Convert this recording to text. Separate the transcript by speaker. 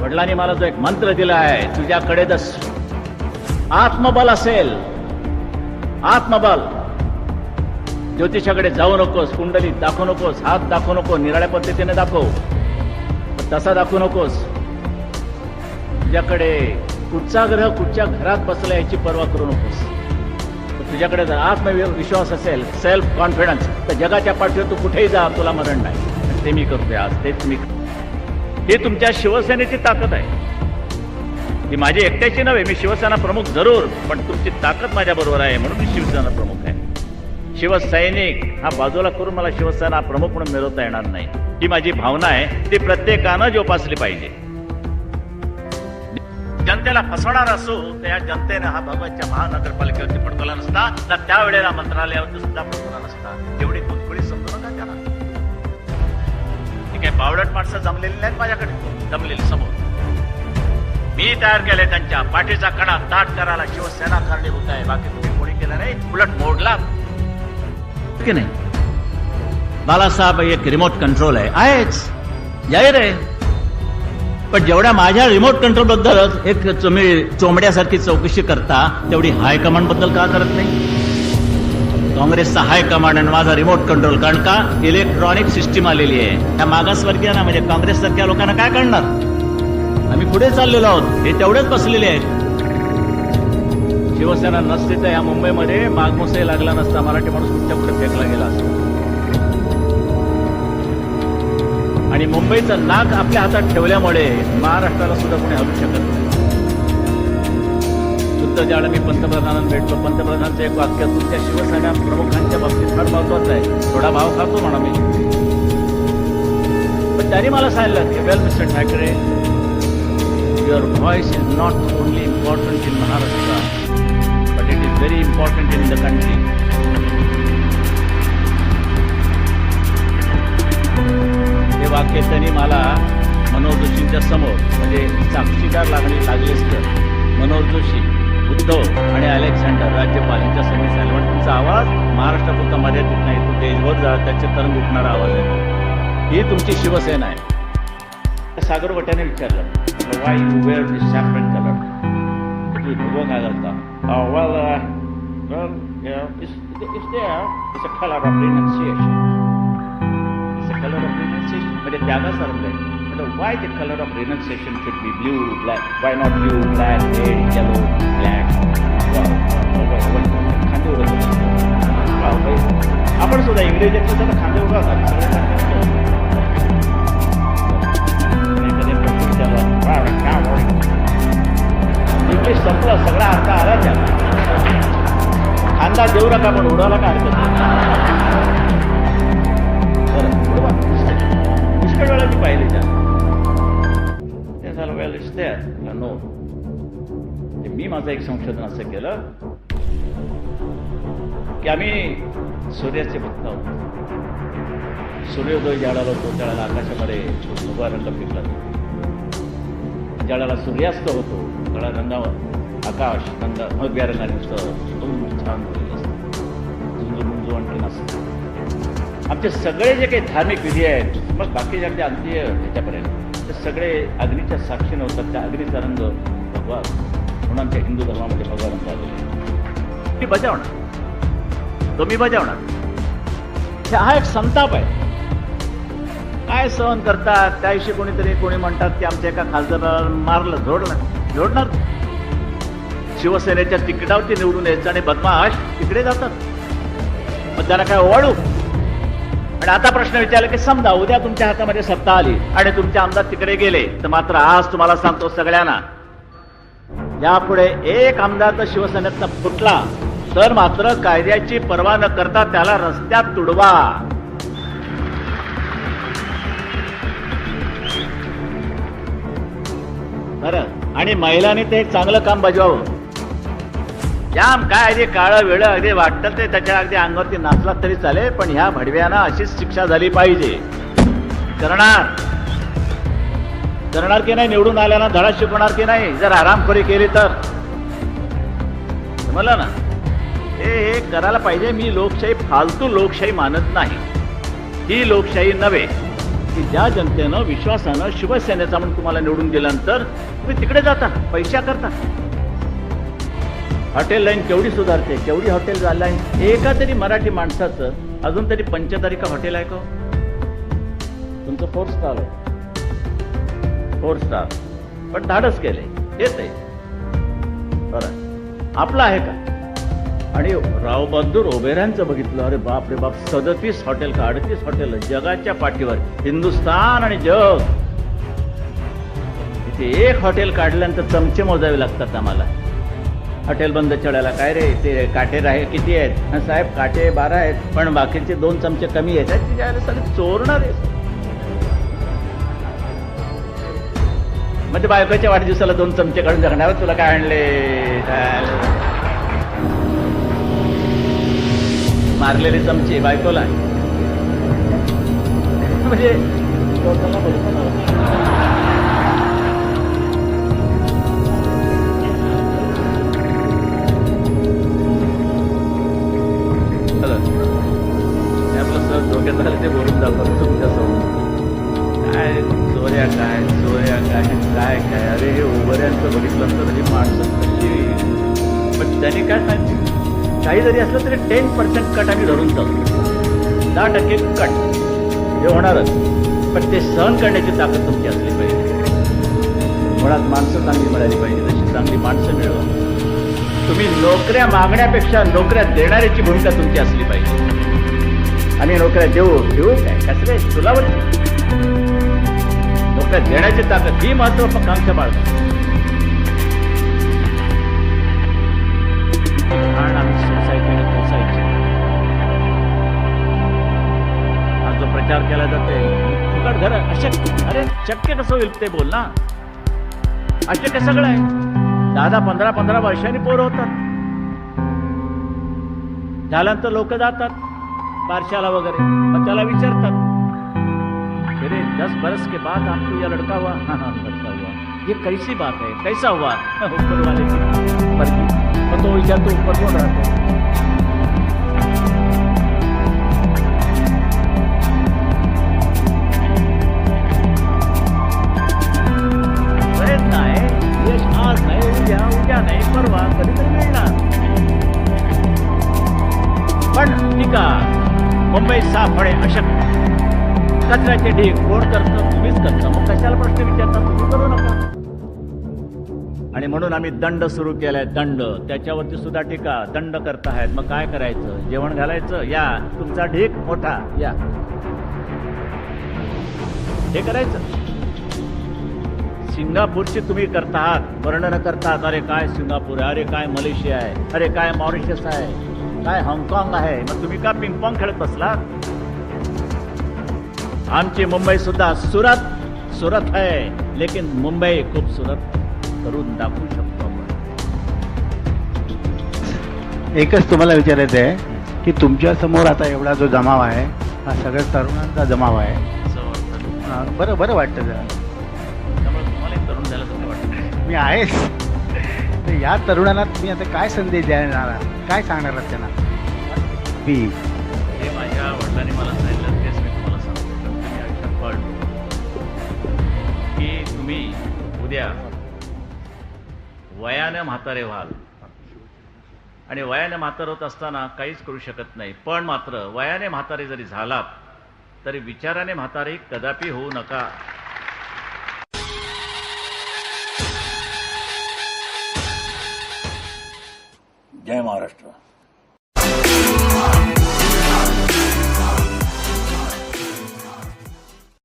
Speaker 1: वडिलांनी मला जो एक मंत्र दिला आहे तुझ्याकडे जर आत्मबल असेल आत्मबल ज्योतिषाकडे जाऊ नकोस कुंडली दाखवू नकोस हात दाखवू नको निराळ्या पद्धतीने दाखव तसा दाखवू नकोस. तुझ्याकडे कुठचा ग्रह कुठच्या घरात बसला याची पर्वा करू नकोस. तुझ्याकडे जर आत्मविश्वास असेल सेल्फ कॉन्फिडन्स तर जगाच्या पाठीवर तू कुठेही जा तुला मरण नाही. ते मी करतोय आज तेच मी हे तुमच्या शिवसेनेची ताकद आहे. ती माझी एकट्याची नव्हे मी शिवसेना प्रमुख जरूर पण तुमची ताकद माझ्या बरोबर आहे म्हणून मी शिवसेना प्रमुख आहे. शिवसैनिक हा बाजूला करून मला शिवसेना प्रमुख म्हणून मिळवता येणार नाही. ही माझी भावना आहे ती प्रत्येकानं जोपासली पाहिजे. जनतेला फसवणार असो तर या जनतेने हा भगवतच्या महानगरपालिकेवरती पडकवला नसता तर त्यावेळेला मंत्रालयावरती सुद्धा पडकवला नसता. एवढी तुटपुळी समजू नका त्याला ती काही बावडट माणसं जमलेली नाहीत माझ्याकडे. जमलेली समोर. मी तयार केले त्यांच्या पाठीचा कणा ताट करायला शिवसेना कारणीभूत आहे. बाकी तुम्ही कोणी केलं नाही उलट मोडला. की नाही. बालासाहेब एक रिमोट कंट्रोल आहे. आहेच. जाहीर आहे. पण जेवढ्या माझ्या रिमोट कंट्रोलबद्दल एक तुम्ही चोंबड्यासारखी चौकशी करता तेवढी हायकमांडबद्दल का करत नाही? काँग्रेसचा हायकमांड आणि माझा रिमोट कंट्रोल कारण का? इलेक्ट्रॉनिक सिस्टीम आलेली आहे. त्या मागासवर्गीयांना म्हणजे काँग्रेस सारख्या लोकांना काय कळणार? आम्ही पुढे चाललेलो आहोत. हे तेवढेच बसलेले आहेत. शिवसेना नसते तर या मुंबईमध्ये मागमोसे लागला नसता. मराठी माणूस कुठच्या पुढे फेकला गेला असता. आणि मुंबईचं नाक आपल्या हातात ठेवल्यामुळे महाराष्ट्राला सुद्धा कोणी हलू शकत नाही. सुद्धा ज्यावेळेला मी पंतप्रधानांना भेटतो. पंतप्रधानांचं एक वाक्य तुमच्या शिवसेना प्रमुखांच्या बाबतीत फार महत्वाचं आहे. थोडा भाव खातो म्हणा मी. पण त्यांनी मला सांगितलं की well mister Thackeray your voice is not only important in Maharashtra but it is very important in the country हे त्यांनी मला मनोहर जोशींच्या समोर म्हणजे साक्षीदार लागले लागले तर मनोहर जोशी उद्धव आणि अलेक्झांडर राज्यपाल यांच्या समोर झाले. पण तुमचा आवाज महाराष्ट्रापुरता मर्यादित नाही तो देशभर जा त्याचे तरंग उठणारा आवाज आहे. ही तुमची शिवसेना आहे. सागर वट्याने विचारलं why you wear this separate colour तुम्ही उभं काय घालता well well it's it's a colour of renunciation It's a color of renunciation. Be blue, black? Why not blue, black, red, yellow, black? Wow. खांदे उडत होते. Wow, बाई. आपण सुद्धा इंग्रजी असलं तर खांदे उडवतात सगळे खांदे उडवतात. एखाद्या इंग्लिश संपलं सगळा अर्थ आला त्याला खांदा देऊ नका पण उडवला का हरकत वेळा मी पाहिले त्या. ते झालं वेल देअर नो मी माझं एक संशोधन असं केलं की आम्ही सूर्याचे भक्त आहोत. सूर्योदय ज्यावेळेला होतो त्याला आकाशामध्ये उभा रंग पिकला जातो सूर्यास्त होतो त्याला रंगावर आकाश रंग भगव्या रंगाने नुसतं छान. आमचे सगळे जे काही धार्मिक विधी आहेत मग बाकीचे आमचे अगदी ह्याच्यापर्यंत. ते सगळे अग्नीच्या साक्षीने होतात त्या अग्नीचा रंग भगवा म्हणून आमच्या हिंदू धर्मामध्ये भगवा रंग आलेला मी बजावणार तो मी बजावणार हा एक संताप आहे. काय सहन करतात त्याविषयी कोणीतरी कोणी म्हणतात की आमच्या एका खासदाराला मारलं झोडलं झोडणार शिवसेनेच्या तिकिटावरती निवडून यायचं आणि बदमाश तिकडे जातात. मग त्याला काय ओवाळू? आणि आता प्रश्न विचारला की समजा उद्या तुमच्या हातामध्ये सत्ता आली आणि तुमचे आमदार तिकडे गेले तर मात्र आज तुम्हाला सांगतो सगळ्यांना यापुढे एक आमदार तर शिवसेनेतनं फुटला तर मात्र कायद्याची पर्वा न करता त्याला रस्त्यात तुडवा. बरं. आणि महिलांनी ते एक चांगलं काम बजवावं. जाम काय अगदी काळं वेळ अगदी वाटतं ते त्याच्या अगदी अंगावरती नाचला तरी चालेल पण ह्या भडव्यांना अशीच शिक्षा झाली पाहिजे. करणार. करणार की नाही निवडून आल्यानं धडा शिकवणार की नाही जर आरामखोरी केली तर? मला ना? हे हे करायला पाहिजे मी लोकशाही फालतू लोकशाही मानत नाही. ही लोकशाही नव्हे. की ज्या जनतेनं विश्वासानं शिवसेनेचा म्हणून तुम्हाला निवडून दिल्यानंतर तुम्ही तिकडे जाता पैशा करता. हॉटेल लाईन केवढी सुधारते केवढी हॉटेल लाईन एका तरी मराठी माणसाचं अजून तरी पंचतारिका हॉटेल आहे का हो? तुमचं फोर स्टार आहे. फोर स्टार पण धाडस केले येत आहे बरं. आपलं आहे का? आणि राव बहादूर बघितलं. अरे बाप रे बाप सदतीस हॉटेल का? अडतीस हॉटेल जगाच्या पाठीवर. हिंदुस्तान आणि जग. इथे एक हॉटेल काढल्यानंतर चमचे मोजावे लागतात आम्हाला. हॉटेल बंद चढायला. काय रे ते काटे राहे किती आहेत? साहेब काटे बारा आहेत पण बाकीचे दोन चमचे कमी आहेत. त्याची जायला सगळे चोरणार आहे म्हणजे बायकोच्या वाढदिवसाला दोन चमचे काढून जगणार तुला काय आणले? काय? मारलेले चमचे बायकोला. म्हणजे काय काय अरे हे बघितलं असतं तरी माणसं कशी? पण त्याने काय सांगितलं? काही जरी असलं तरी टेन पर्सेंट कट आम्ही धरून जातो दहा टक्के कट हे होणारच. पण ते सहन करण्याची ताकद तुमची असली पाहिजे. मुळात माणसं चांगली मिळाली पाहिजे. तशी चांगली माणसं मिळवा तुम्ही नोकऱ्या मागण्यापेक्षा नोकऱ्या देणाऱ्याची भूमिका तुमची असली पाहिजे. आणि नोकऱ्या देऊ देऊ काय? कसं काय? तुलावरती नोकऱ्या देण्याची ताकद ही महत्वाकांक्षा बाळगतो. कारण आम्ही सोसायटीने पोसायची. हा जो प्रचार केला जातोय फुकट घर अशक्य अरे शक्य कसं होईल ते बोल ना. अशक्य सगळं आहे. दहा दहा पंधरा पंधरा वर्षांनी पोर होतात. झाल्यानंतर लोक जातात बारशाला वगैरे. मग त्याला विचारतात अरे दस बरस के बाद आपको यह लड़का हुआ। हाँ हाँ लड़का हुआ। ये कैसी बात है? कैसा हुआ? ऊपर वाले की मर्जी मग तो विचारतो ऊपर कोण राहतो प्रयत्न आहे यश आज नाही उद्या उद्या नाही परवा कधीतरी मिळणार पण टीका। मुंबई साफ होणे अशक्य कचऱ्याचे ढीक कोण करतं तुम्हीच करतं. मग कशाला प्रश्न विचारता? तुम्ही करू नका. आणि म्हणून आम्ही दंड सुरू केलाय दंड. त्याच्यावरती सुद्धा टीका दंड करतायत मग काय करायचं? जेवण घालायचं? या. तुमचा ढीक मोठा. या. हे करायचं. सिंगापूरची तुम्ही करता आहात वर्णन करतात अरे काय सिंगापूर आहे? अरे काय मलेशिया आहे? अरे काय मॉरिशस आहे? काय हाँगकाँग आहे? मग तुम्ही का पिंगपॉंग खेळत बसलात? आमची मुंबई सुद्धा सुरत सुरत आहे. लेकिन मुंबई खूप सुरत करून दाखवू शकतो आपण.
Speaker 2: एकच तुम्हाला विचारायचं आहे की तुमच्यासमोर आता एवढा जो जमाव आहे हा सगळ्या तरुणांचा जमाव आहे. बरं बरं वाटतं जरा.
Speaker 1: तरुण झालं वाटतं.
Speaker 2: मी आहेच. तर या तरुणांना तुम्ही आता काय संदेश देणार आहात? काय सांगणार आहात त्यांना? मी
Speaker 1: हे माझ्या वडिलांनी मला सांगितलं. तुम्ही उद्या वयाने म्हातारे व्हाल. आणि वयाने म्हातार होत असताना काहीच करू शकत नाही. पण मात्र वयाने म्हातारे जरी झालात तरी विचाराने म्हातारे कदापि होऊ नका. जय महाराष्ट्र.